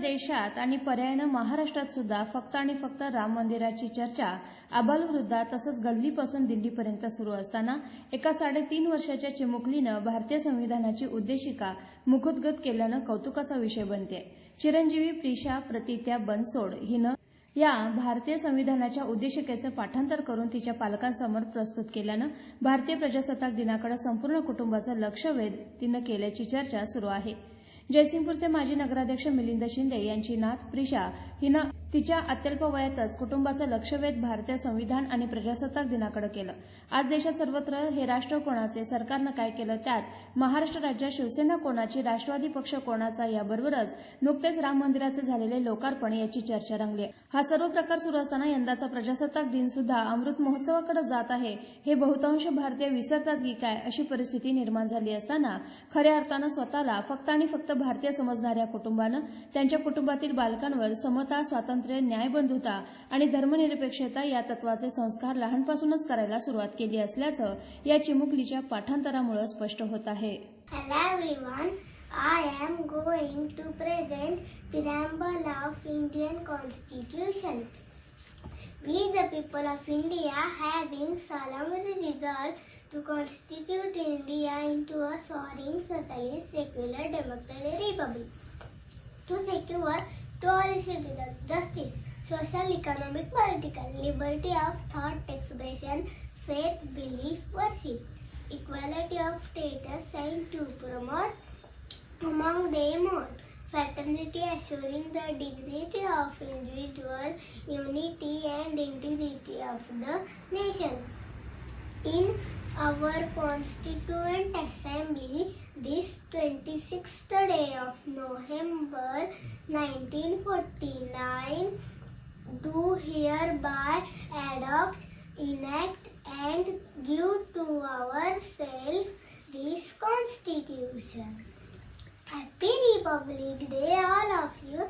देशात आणि पर्यायानं महाराष्ट्रात सुद्धा फक्त आणि फक्त राम मंदिराची चर्चा आबालवृद्धा तसंच गल्लीपासून दिल्लीपर्यंत सुरू असताना एका साडेतीन वर्षाच्या चिमुकलीनं भारतीय संविधानाची उद्देशिका मुखोद्गत केल्यानं कौतुकाचा विषय बनते. चिरंजीवी प्रिशा प्रतित्या बनसोड हिनं या भारतीय संविधानाच्या उद्देशिकेचं पाठांतर करून तिच्या पालकांसमोर प्रस्तुत केल्यानं भारतीय प्रजासत्ताक दिनाकडे संपूर्ण कुटुंबाचं लक्ष वेध तिनं केल्याची चर्चा सुरू आहे. जयसिंगपूरचे माजी नगराध्यक्ष मिलिंद शिंदे यांची नात प्रिशा हिनं तिच्या अत्यल्प वयातच कुटुंबाचं लक्षवेध भारतीय संविधान आणि प्रजासत्ताक दिनाकडे केलं. आज देशात सर्वत्र हे राष्ट्र कोणाचे सरकारनं काय केलं त्यात? महाराष्ट्र राज्यात शिवसेना कोणाची राष्ट्रवादी पक्ष कोणाचा याबरोबरच नुकतेच राम मंदिराचे झालेले लोकार्पण याची चर्चा रंगली आहे. हा सर्व प्रकार सुरू असताना यंदाचा प्रजासत्ताक दिन सुद्धा अमृत महोत्सवाकडे जात आहे. हे बहुतांश भारतीय विसरतात की काय अशी परिस्थिती निर्माण झाली असताना खऱ्या अर्थानं स्वतःला फक्त आणि फक्त भारतीय समजणाऱ्या कुटुंबानं त्यांच्या कुटुंबातील बालकांवर समत समता स्वातंत्र्य न्यायबंधुता आणि धर्मनिरपेक्षता या तत्वाचे संस्कार लहानपासूनच करायला सुरुवात केली असल्याचं या चिमुकलीच्या पाठांतरामुळे स्पष्ट होत आहे I am going to present preamble of Indian Constitution. We the people of India having solemnly resolved to constitute India into a sovereign socialist secular democratic republic to secure to all citizens justice, social, economic, political, liberty of thought expression, faith, belief, worship, equality of status and to promote among them all fraternity assuring the dignity of individual unity and integrity of the nation. In our constituent assembly this 26th day of november 1949 do hereby adopt, enact, and give to ourselves this Constitution. Happy Republic Day, all of you.